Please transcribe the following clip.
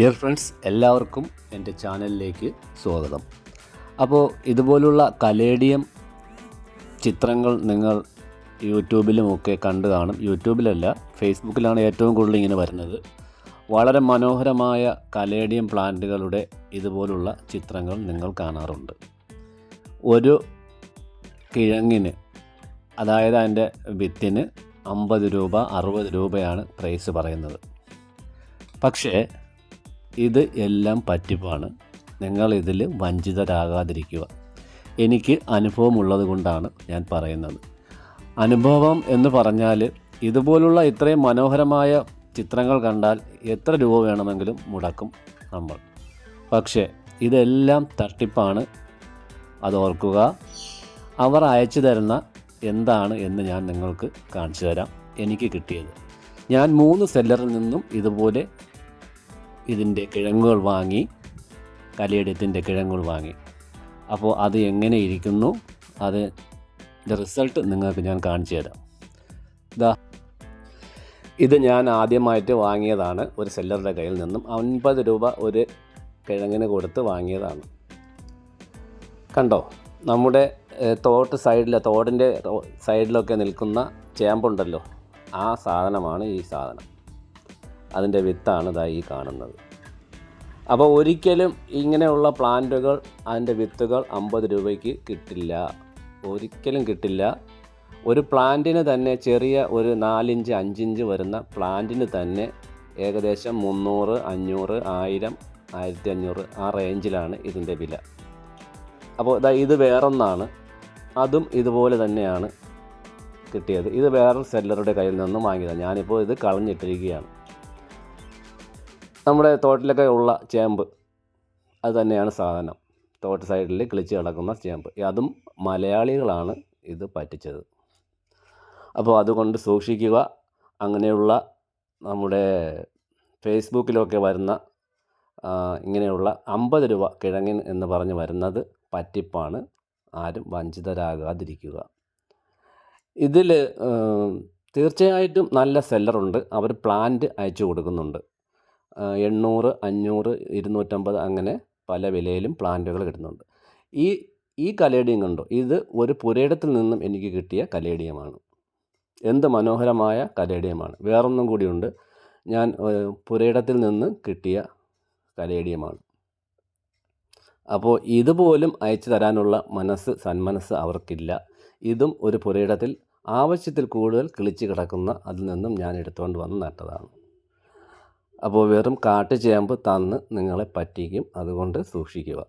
Dear friends എല്ലാവർക്കും എന്റെ ചാനലിലേക്ക് സ്വാഗതം. അപ്പോൾ ഇതുപോലുള്ള കലേഡിയം ചിത്രങ്ങൾ നിങ്ങൾ യൂട്യൂബിലുമൊക്കെ കണ്ടു കാണും. യൂട്യൂബിലല്ല ഫേസ്ബുക്കിലാണ് ഏറ്റവും കൂടുതൽ ഇങ്ങനെ വരുന്നത്. വളരെ മനോഹരമായ കലേഡിയം പ്ലാന്റുകളുടെ ഇതുപോലുള്ള ചിത്രങ്ങൾ നിങ്ങൾ കാണാറുണ്ട്. ഒരു കിഴങ്ങിന് അതായത് അതിന്റെ വിത്തിന് അമ്പത് രൂപ അറുപത് രൂപയാണ് പ്രൈസ് പറയുന്നത്. പക്ഷേ ഇത് എല്ലാം പറ്റിപ്പാണ്. നിങ്ങൾ ഇതിൽ വഞ്ചിതരാകാതിരിക്കുക. എനിക്ക് അനുഭവമുള്ളത് കൊണ്ടാണ് ഞാൻ പറയുന്നത്. അനുഭവം എന്ന് പറഞ്ഞാൽ ഇതുപോലുള്ള ഇത്രയും മനോഹരമായ ചിത്രങ്ങൾ കണ്ടാൽ എത്ര രൂപ വേണമെങ്കിലും മുടക്കും നമ്മൾ. പക്ഷേ ഇതെല്ലാം തട്ടിപ്പാണ്. അത് ഓർക്കുക. അവർ അയച്ചു തരുന്ന എന്താണ് എന്ന് ഞാൻ നിങ്ങൾക്ക് കാണിച്ചു തരാം. എനിക്ക് കിട്ടിയത്. ഞാൻ മൂന്ന് സെല്ലറിൽ നിന്നും ഇതുപോലെ ഇതിന്റെ കിഴങ്ങുകൾ വാങ്ങി കലിയടത്തിന്റെ കിഴങ്ങുകൾ വാങ്ങി. അപ്പോൾ അത് എങ്ങനെ ഇരിക്കുന്നു? അത് റിസൾട്ട് നിങ്ങൾക്ക് ഞാൻ കാണിച്ചു തരാം. ഇതാ ഇത് ഞാൻ ആദ്യമായിട്ട് വാങ്ങിയതാണ്. ഒരു സെല്ലറുടെ കയ്യിൽ നിന്നും അൻപത് രൂപ ഒരു കിഴങ്ങിന് കൊടുത്ത് വാങ്ങിയതാണ്. കണ്ടോ? നമ്മുടെ തോട്ട് സൈഡിൽ തോടിന്റെ സൈഡിലൊക്കെ നിൽക്കുന്ന ചേമ്പുണ്ടല്ലോ? ആ സാധനമാണ് ഈ സാധനം. അതിന്റെ വിത്താണ് ഇതായി കാണുന്നത്. അപ്പോൾ ഒരിക്കലും ഇങ്ങനെയുള്ള പ്ലാന്റുകൾ അതിന്റെ വിത്തുകൾ അമ്പത് രൂപയ്ക്ക് കിട്ടില്ല. ഒരിക്കലും കിട്ടില്ല. ഒരു പ്ലാന്റിന് തന്നെ ചെറിയ ഒരു നാലിഞ്ച് അഞ്ചിഞ്ച് വരുന്ന പ്ലാന്റിന് തന്നെ ഏകദേശം മുന്നൂറ് അഞ്ഞൂറ് ആയിരം ആയിരത്തി അഞ്ഞൂറ് ആ റേഞ്ചിലാണ് ഇതിന്റെ വില. അപ്പോൾ ഇതാ ഇത് വേറൊന്നാണ്. അതും ഇതുപോലെ തന്നെയാണ് കിട്ടിയത്. ഇത് വേറൊരു സെല്ലറുടെ കയ്യിൽ നിന്നും വാങ്ങിയതാണ്. ഞാനിപ്പോൾ ഇത് കളഞ്ഞിട്ടിരിക്കുകയാണ്. നമ്മുടെ തോട്ടിലൊക്കെ ഉള്ള ചേമ്പ് അത് തന്നെയാണ് സാധനം. തോട്ട് സൈഡിൽ കിളിച്ച് കിടക്കുന്ന ചേമ്പ്. അതും മലയാളികളാണ് ഇത് പറ്റിച്ചത്. അപ്പോൾ അതുകൊണ്ട് സൂക്ഷിക്കുക. അങ്ങനെയുള്ള നമ്മുടെ ഫേസ്ബുക്കിലൊക്കെ വരുന്ന ഇങ്ങനെയുള്ള അമ്പത് രൂപ കിഴങ്ങിൻ എന്ന് പറഞ്ഞ് വരുന്നത് പറ്റിപ്പാണ്. ആരും വഞ്ചിതരാകാതിരിക്കുക. ഇതിൽ തീർച്ചയായിട്ടും നല്ല സെല്ലറുണ്ട്. അവർ പ്ലാന്റ് അയച്ചു കൊടുക്കുന്നുണ്ട്. എണ്ണൂറ് അഞ്ഞൂറ് ഇരുന്നൂറ്റമ്പത് അങ്ങനെ പല വിലയിലും പ്ലാന്റുകൾ കിട്ടുന്നുണ്ട് ഈ ഈ കലേഡിയം കണ്ടോ? ഇത് ഒരു പുരയിടത്തിൽ നിന്നും എനിക്ക് കിട്ടിയ കലേഡിയമാണ്. എന്ത് മനോഹരമായ കലേഡിയമാണ്. വേറൊന്നും കൂടിയുണ്ട്. ഞാൻ പുരയിടത്തിൽ നിന്ന് കിട്ടിയ കലേഡിയമാണ്. അപ്പോൾ ഇതുപോലും അയച്ചു തരാനുള്ള മനസ്സ് സന്മനസ്സ് അവർക്കില്ല. ഇതും ഒരു പുരയിടത്തിൽ ആവശ്യത്തിൽ കൂടുതൽ കിളിച്ച് കിടക്കുന്ന അതിൽ നിന്നും ഞാൻ എടുത്തുകൊണ്ട് വന്ന് നട്ടതാണ്. അപ്പോൾ വെറും കാട്ടുചേമ്പ് തന്ന് നിങ്ങളെ പറ്റിക്കും. അതുകൊണ്ട് സൂക്ഷിക്കുക.